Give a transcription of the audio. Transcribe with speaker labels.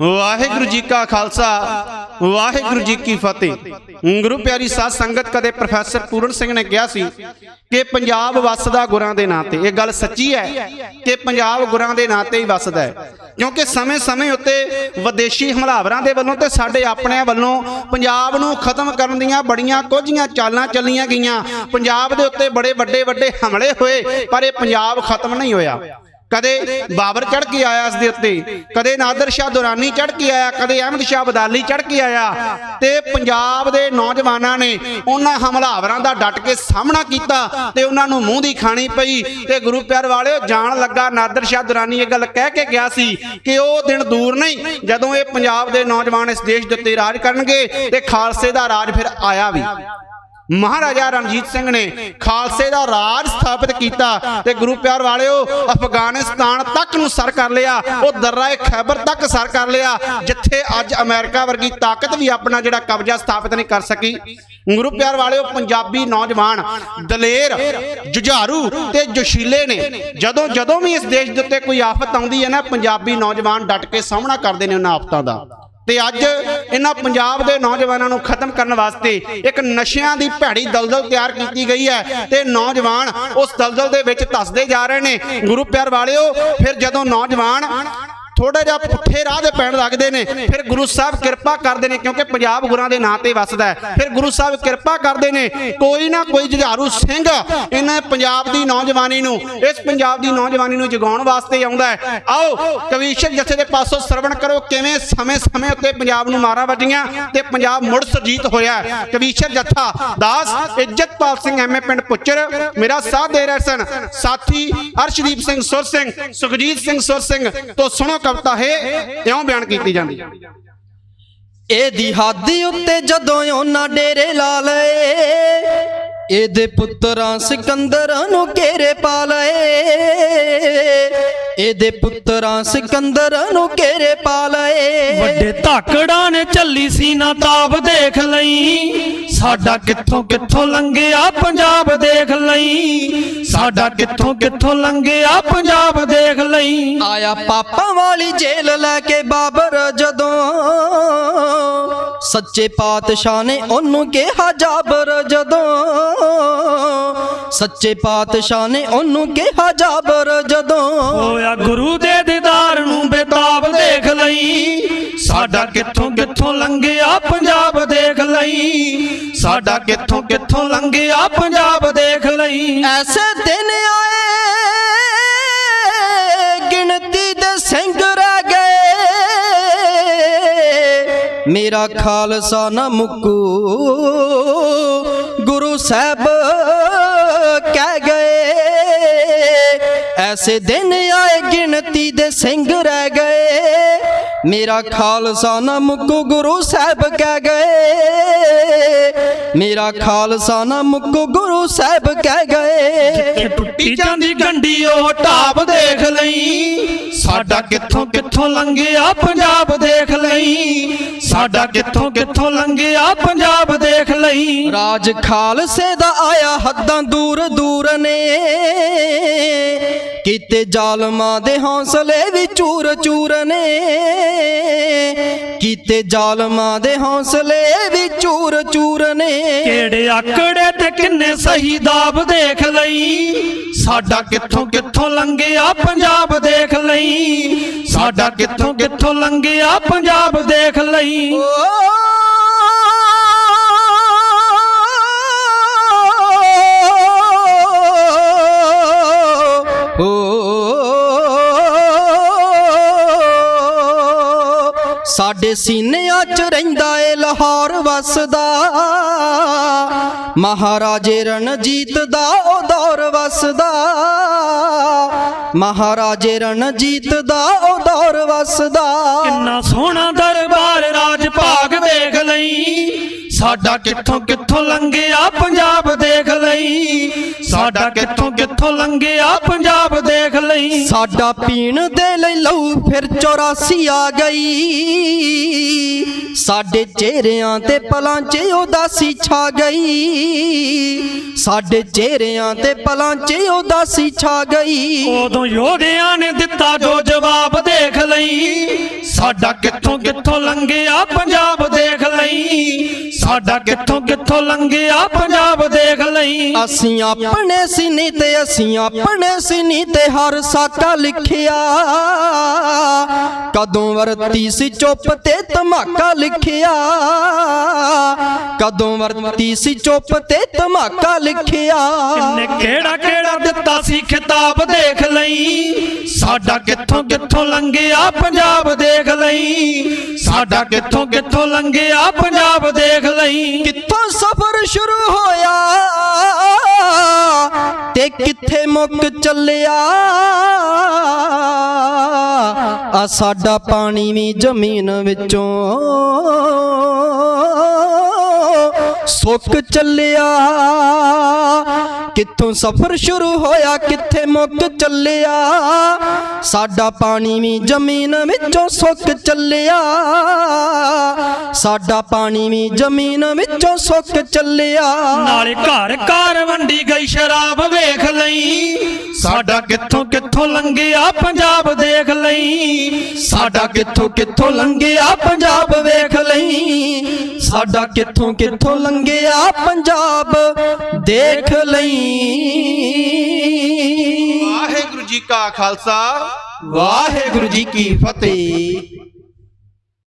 Speaker 1: ਵਾਹਿਗੁਰੂ ਜੀ ਕਾ ਖਾਲਸਾ, ਵਾਹਿਗੁਰੂ ਜੀ ਕੀ ਫਤਿਹ। ਗੁਰੂ ਪਿਆਰੀ ਸਾਧ ਸੰਗਤ, ਕਦੇ ਪ੍ਰੋਫੈਸਰ ਪੂਰਨ ਸਿੰਘ ਨੇ ਕਿਹਾ ਸੀ ਕਿ ਪੰਜਾਬ ਵਸਦਾ ਗੁਰਾਂ ਦੇ ਨਾਂ ਤੇ। ਇਹ ਗੱਲ ਸੱਚੀ ਹੈ ਕਿ ਪੰਜਾਬ ਗੁਰਾਂ ਦੇ ਨਾਂ ਤੇ ਹੀ ਵਸਦਾ ਹੈ। ਕਿਉਂਕਿ ਸਮੇਂ-ਸਮੇਂ ਉੱਤੇ ਵਿਦੇਸ਼ੀ ਹਮਲਾਵਰਾਂ ਦੇ ਵੱਲੋਂ ਤੇ ਸਾਡੇ ਆਪਣਿਆਂ ਵੱਲੋਂ ਪੰਜਾਬ ਨੂੰ ਖਤਮ ਕਰਨ ਦੀਆਂ ਬੜੀਆਂ ਕੁਝੀਆਂ ਚਾਲਾਂ ਚੱਲੀਆਂ ਗਈਆਂ। ਪੰਜਾਬ ਦੇ ਉੱਤੇ ਬੜੇ ਵੱਡੇ ਵੱਡੇ ਹਮਲੇ ਹੋਏ, ਪਰ ਇਹ ਪੰਜਾਬ ਖਤਮ ਨਹੀਂ ਹੋਇਆ। ਕਦੇ ਬਾਬਰ ਚੜ ਕੇ ਆਇਆ ਇਸ ਦੇ ਉੱਤੇ ਕਦੇ ਨਾਦਰ ਸ਼ਾਹ ਦੁਰਾਨੀ ਚੜ ਕੇ ਆਇਆ ਕਦੇ ਅਹਿਮਦ ਸ਼ਾਹ ਬਦਾਲੀ ਚੜ ਕੇ ਆਇਆ ਤੇ ਪੰਜਾਬ ਦੇ ਨੌਜਵਾਨਾਂ ਨੇ ਉਹਨਾਂ ਹਮਲਾਵਰਾਂ ਦਾ ਡਟ ਕੇ ਸਾਹਮਣਾ ਕੀਤਾ ਤੇ ਉਹਨਾਂ ਨੂੰ ਮੂੰਹ ਦੀ ਖਾਣੀ ਪਈ ਤੇ ਗੁਰੂ ਪਿਆਰ ਵਾਲਿਓ ਜਾਣ ਲੱਗਾ ਨਾਦਰ ਸ਼ਾਹ ਦੁਰਾਨੀ ਇਹ ਗੱਲ ਕਹਿ ਕੇ ਗਿਆ ਸੀ ਕਿ ਉਹ ਦਿਨ ਦੂਰ ਨਹੀਂ ਜਦੋਂ ਇਹ ਪੰਜਾਬ ਦੇ ਨੌਜਵਾਨ ਇਸ ਦੇਸ਼ ਦੇ ਉੱਤੇ ਰਾਜ ਕਰਨਗੇ ਤੇ ਖਾਲਸੇ ਦਾ ਰਾਜ ਫਿਰ ਆਇਆ ਵੀ। ਮਹਾਰਾਜਾ ਰਣਜੀਤ ਸਿੰਘ ਨੇ ਖਾਲਸੇ ਦਾ ਰਾਜ ਸਥਾਪਿਤ ਕੀਤਾ ਤੇ ਗੁਰੂ ਪਿਆਰ ਵਾਲਿਓ, ਅਫਗਾਨਿਸਤਾਨ ਤੱਕ ਨੂੰ ਸਰ ਕਰ ਲਿਆ, ਉਹ ਦਰਰਾਏ ਖੈਬਰ ਤੱਕ ਸਰ ਕਰ ਲਿਆ, ਜਿੱਥੇ ਅੱਜ ਅਮਰੀਕਾ ਵਰਗੀ ਤਾਕਤ ਵੀ ਆਪਣਾ ਜਿਹੜਾ ਕਬਜ਼ਾ ਸਥਾਪਿਤ ਨਹੀਂ ਕਰ ਸਕੀ। ਗੁਰੂ ਪਿਆਰ ਵਾਲਿਓ, ਪੰਜਾਬੀ ਨੌਜਵਾਨ ਦਲੇਰ, ਜੁਝਾਰੂ ਤੇ ਜੋਸ਼ੀਲੇ ਨੇ, ਜਦੋਂ ਜਦੋਂ ਵੀ ਇਸ ਦੇਸ਼ ਦੇ ਉੱਤੇ ਕੋਈ ਆਫਤ ਆਉਂਦੀ ਹੈ ਨਾ, ਪੰਜਾਬੀ ਨੌਜਵਾਨ ਡਟ ਕੇ ਸਾਹਮਣਾ ਕਰਦੇ ਨੇ ਉਹਨਾਂ ਆਫਤਾਂ ਦਾ। ਤੇ ਅੱਜ ਇਹਨਾਂ ਪੰਜਾਬ ਦੇ ਨੌਜਵਾਨਾਂ ਨੂੰ ਖਤਮ ਕਰਨ ਵਾਸਤੇ ਇੱਕ ਨਸ਼ਿਆਂ ਦੀ ਭੈੜੀ ਦਲਦਲ ਤਿਆਰ ਕੀਤੀ ਗਈ ਹੈ ਤੇ ਨੌਜਵਾਨ ਉਸ ਦਲਦਲ ਦੇ ਵਿੱਚ ਧਸਦੇ ਜਾ ਰਹੇ ਨੇ। ਗੁਰੂ ਪਿਆਰ ਵਾਲਿਓ, ਫਿਰ ਜਦੋਂ ਨੌਜਵਾਨ ਥੋੜਾ ਜਿਹਾ ਪੁੱਠੇ ਰਾਹ ਦੇ ਪੈਣ ਲੱਗਦੇ ਨੇ। ਫਿਰ ਗੁਰੂ ਸਾਹਿਬ ਕਿਰਪਾ ਕਰਦੇ ਨੇ ਕਿਉਂਕਿ ਪੰਜਾਬ ਗੁਰਾਂ ਦੇ ਨਾਂ ਤੇ ਵਸਦਾ ਹੈ। ਫਿਰ ਗੁਰੂ ਸਾਹਿਬ ਕਿਰਪਾ ਕਰਦੇ ਨੇ। ਕੋਈ ਨਾ ਕੋਈ ਜੁਝਾਰੂ ਸਿੰਘ ਇਹਨਾਂ ਪੰਜਾਬ ਦੀ ਨੌਜਵਾਨੀ ਨੂੰ, ਇਸ ਪੰਜਾਬ ਦੀ ਨੌਜਵਾਨੀ ਨੂੰ ਜਗਾਉਣ ਵਾਸਤੇ ਆਉਂਦਾ ਹੈ। ਆਓ ਕਵੀਸ਼ਰ ਜਥੇ ਦੇ ਪਾਸੋਂ ਸਰਵਣ ਕਰੋ ਕਿਵੇਂ ਸਮੇਂ-ਸਮੇਂ ਉੱਤੇ ਪੰਜਾਬ ਨੂੰ ਮਾਰਾਂ ਵੱਜੀਆਂ ਤੇ ਪੰਜਾਬ ਮੁੜ ਸੁਰਜੀਤ ਹੋਇਆ ਕਵੀਸ਼ਰ ਜਥਾ, ਦਾਸ ਇੱਜ਼ਤਪਾਲ ਸਿੰਘ ਐਮਏ ਪਿੰਡ ਪੁੱਚਰ, ਮੇਰਾ ਸਾਥ ਦੇ ਰਹੇ ਸਨ। ਸਾਥੀ ਅਰਸ਼ਦੀਪ ਸਿੰਘ ਸੁਰ ਸਿੰਘ, ਸੁਖਜੀਤ ਸਿੰਘ ਸੁਰ ਸਿੰਘ, ਤੋਂ ਸੁਣੋ ਕਵਿਤਾ ਹੈ ਇਉਂ ਬਿਆਨ ਕੀਤੀ ਜਾਂਦੀ ਹੈ।
Speaker 2: ਇਹਦੀ ਹਾਦੀ ਉੱਤੇ ਜਦੋਂ ਉਹਨਾਂ ਡੇਰੇ ਲਾ ਲਏ ਇਹਦੇ ਪੁੱਤਰਾਂ ਸਿਕੰਦਰ ਨੂੰ ਘੇਰੇ ਪਾ ਲਏ। ਇਹਦੇ ਪੁੱਤਰਾਂ ਸਿਕੰਦਰ ਨੂੰ ਘੇਰੇ ਪਾ ਲਏ।
Speaker 3: ਵੱਡੇ ਧਾਕੜਾਂ ਨੇ ਚੱਲੀ ਸੀ ਨਾ ਤਾਬ ਦੇਖ ਲਈ। ਸਾਡਾ ਕਿੱਥੋਂ ਕਿੱਥੋਂ ਲੰਘਿਆ ਪੰਜਾਬ ਦੇਖ ਲਈ। ਸਾਡਾ ਕਿੱਥੋਂ ਕਿੱਥੋਂ ਲੰਘਿਆ ਪੰਜਾਬ ਲਈ
Speaker 2: ਆਇਆ ਪਾਪਾਂ ਵਾਲੀ ਜੇਲ੍ਹ ਲੈ ਕੇ ਬਾਬਰ ਜਦੋਂ। ਸੱਚੇ ਪਾਤਸ਼ਾਹ ਨੇ ਉਹਨੂੰ ਕਿਹਾ ਜਾਬਰ ਜਦੋਂ। ਸੱਚੇ ਪਾਤਸ਼ਾਹ ਨੇ ਉਹਨੂੰ ਕਿਹਾ ਜਾਬਰ ਜਦੋਂ।
Speaker 3: ਹੋਇਆ ਗੁਰੂ ਦੇ ਦੀਦਾਰ ਨੂੰ ਬੇਤਾਬ ਦੇਖ ਲਈ। ਸਾਡਾ ਕਿੱਥੋਂ ਕਿੱਥੋਂ ਲੰਘਿਆ ਪੰਜਾਬ ਦੇਖ ਲਈ। ਸਾਡਾ ਕਿੱਥੋਂ ਕਿੱਥੋਂ ਲੰਘਿਆ ਪੰਜਾਬ ਦੇਖ ਲਈ।
Speaker 2: ਐਸੇ ਮੇਰਾ ਖਾਲਸਾ ਨਾ ਮੁੱਕੂ। ਗੁਰੂ ਸਾਹਿਬ ਕਹਿ ਗਏ, ਐਸੇ ਦਿਨ ਆਏ ਗਿਣਤੀ ਦੇ ਸਿੰਘ ਰਹਿ ਗਏ। ਮੇਰਾ ਖਾਲਸਾ ਨਾ ਮੁੱਕੂ, ਗੁਰੂ ਸਾਹਿਬ ਕਹਿ ਗਏ। ਮੇਰਾ ਖਾਲਸਾ ਨਾ ਮੁੱਕੂ, ਗੁਰੂ ਸਾਹਿਬ ਕਹਿ ਗਏ।
Speaker 3: ਕਿ ਟੁੱਟੀ ਜਾਂਦੀ ਗੰਢੀ, ਉਹ ਢਾਬ ਦੇਖ ਲਈ। ਸਾਡਾ ਕਿੱਥੋਂ ਕਿੱਥੋਂ ਲੰਘਿਆ ਪੰਜਾਬ ਦੇਖ ਲਈ। ਸਾਡਾ ਕਿੱਥੋਂ ਕਿੱਥੋਂ ਲੰਘਿਆ ਪੰਜਾਬ ਦੇਖ ਲਈ।
Speaker 2: ਰਾਜ ਖਾਲਸੇ ਦਾ ਆਇਆ ਹੱਦਾਂ ਦੂਰ ਦੂਰ ਨੇ। ਕੀਤੇ ਜ਼ਾਲਮਾਂ ਦੇ ਹੌਸਲੇ ਵੀ ਚੂਰ ਚੂਰ ਨੇ। ਕੀਤੇ ਜ਼ਾਲਮਾਂ ਦੇ ਹੌਸਲੇ ਵੀ ਚੂਰ ਚੂਰ ਨੇ।
Speaker 3: ਕਿਹੜੇ ਆਕੜੇ ਤੇ ਕਿੰਨੇ ਸ਼ਹੀਦਾਬ ਦੇਖ ਲਈ। ਸਾਡਾ ਕਿੱਥੋਂ ਕਿੱਥੋਂ ਲੰਘਿਆ ਪੰਜਾਬ ਦੇਖ ਲਈ। ਸਾਡਾ ਕਿੱਥੋਂ ਕਿੱਥੋਂ ਲੰਘਿਆ ਪੰਜਾਬ ਦੇਖ ਲਈ।
Speaker 2: ਓ ਸਾਡੇ ਸੀਨਿਆਂ 'ਚ ਰਹਿੰਦਾ ਏ ਲਾਹੌਰ ਵਸਦਾ। ਮਹਾਰਾਜੇ ਰਣਜੀਤ ਦਾ ਉਹ ਦੌਰ ਵਸਦਾ। ਮਹਾਰਾਜੇ ਰਣਜੀਤ ਦਾ ਉਹ ਦੌਰ ਵਸਦਾ।
Speaker 3: ਕਿੰਨਾ ਸੋਹਣਾ ਦਰਬਾਰ ਰਾਜ ਭਾਗ ਦੇਖ ਲਈ। ਸਾਡਾ ਕਿੱਥੋਂ ਕਿੱਥੋਂ ਲੰਘਿਆ ਪੰਜਾਬ ਦੇਖ ਲਈ। ਸਾਡਾ ਕਿੱਥੋਂ ਕਿੱਥੋਂ ਲੰਘਿਆ ਪੰਜਾਬ ਦੇਖ ਲਈ।
Speaker 2: ਸਾਡਾ ਪੀਣ ਦੇ ਲਈ ਲਹੂ ਫਿਰ 84 ਆ ਗਈ। ਸਾਡੇ ਚਿਹਰਿਆਂ ਤੇ ਪਲਾਂ 'ਚ ਉਦਾਸੀ ਛਾ ਗਈ। ਸਾਡੇ ਚਿਹਰਿਆਂ ਤੇ ਪਲਾਂ 'ਚ ਉਦਾਸੀ ਛਾ ਗਈ।
Speaker 3: ਉਦੋਂ ਯੋਧਿਆਂ ਨੇ ਦਿੱਤਾ ਜੋ ਜਵਾਬ ਦੇਖ ਲਈ। ਸਾਡਾ ਕਿੱਥੋਂ ਕਿੱਥੋਂ ਲੰਘਿਆ ਪੰਜਾਬ ਦੇਖ ਲਈ। ਸਾਡਾ ਕਿੱਥੋਂ ਕਿੱਥੋਂ ਲੰਘਿਆ ਪੰਜਾਬ ਲਈ
Speaker 2: ਅਸੀਂ ਆਪਣੇ ਸੀਨੇ ਤੇ ਅਸੀਂ ਆਪਣੇ ਸੀਨੇ ਤੇ ਹਰ ਸਾਕਾ ਲਿਖਿਆ। ਕਦੋਂ ਵਰਤੀ ਸੀ ਚੁੱਪ ਤੇ ਧਮਾਕਾ ਲਿਖਿਆ? ਕਦੋਂ ਵਰਤੀ ਸੀ ਚੁੱਪ ਤੇ ਧਮਾਕਾ ਲਿਖਿਆ?
Speaker 3: ਨੇ ਕਿਹੜਾ ਕਿਹੜਾ ਦਿੱਤਾ ਸੀ ਖਿਤਾਬ ਦੇਖ ਲਈ। ਸਾਡਾ ਕਿੱਥੋਂ ਕਿੱਥੋਂ ਲੰਘਿਆ ਪੰਜਾਬ ਦੇਖ ਲਈ। ਸਾਡਾ ਕਿੱਥੋਂ ਕਿੱਥੋਂ ਲੰਘਿਆ ਪੰਜਾਬ ਦੇਖ ਲਈ।
Speaker 2: ਮੁੱਕ ਚੱਲਿਆ। ਆ ਸਾਡਾ ਪਾਣੀ ਵੀ ਜ਼ਮੀਨ ਵਿੱਚੋਂ ਸੁੱਕ ਚੱਲਿਆ। ਕਿੱਥੋਂ ਸਫ਼ਰ ਸ਼ੁਰੂ ਹੋਇਆ, ਕਿੱਥੇ ਮੁੱਕ ਚੱਲਿਆ। ਸਾਡਾ ਪਾਣੀ ਵੀ ਜ਼ਮੀਨ ਵਿੱਚੋਂ ਸੁੱਕ ਚੱਲਿਆ। ਸਾਡਾ ਪਾਣੀ ਵੀ ਜ਼ਮੀਨ ਵਿੱਚੋਂ ਸੁੱਕ ਚੱਲਿਆ।
Speaker 3: ਨਾਲੇ ਘਰ ਘਰ ਵੰਡੀ ਗਈ ਸ਼ਰਾਬ ਸਾਡਾ ਕਿੱਥੋਂ ਕਿੱਥੋਂ ਲੰਘਿਆ ਪੰਜਾਬ ਦੇਖ ਲਈ। ਸਾਡਾ ਕਿੱਥੋਂ ਕਿੱਥੋਂ ਲੰਘਿਆ ਪੰਜਾਬ ਵੇਖ ਲਈ।
Speaker 2: ਸਾਡਾ ਕਿੱਥੋਂ ਕਿੱਥੋਂ ਲੰਘਿਆ ਪੰਜਾਬ ਦੇਖ ਲਈ।
Speaker 1: ਵਾਹਿਗੁਰੂ ਜੀ ਕਾ ਖਾਲਸਾ।
Speaker 2: ਵਾਹਿਗੁਰੂ ਜੀ ਕੀ ਫਤਿਹ।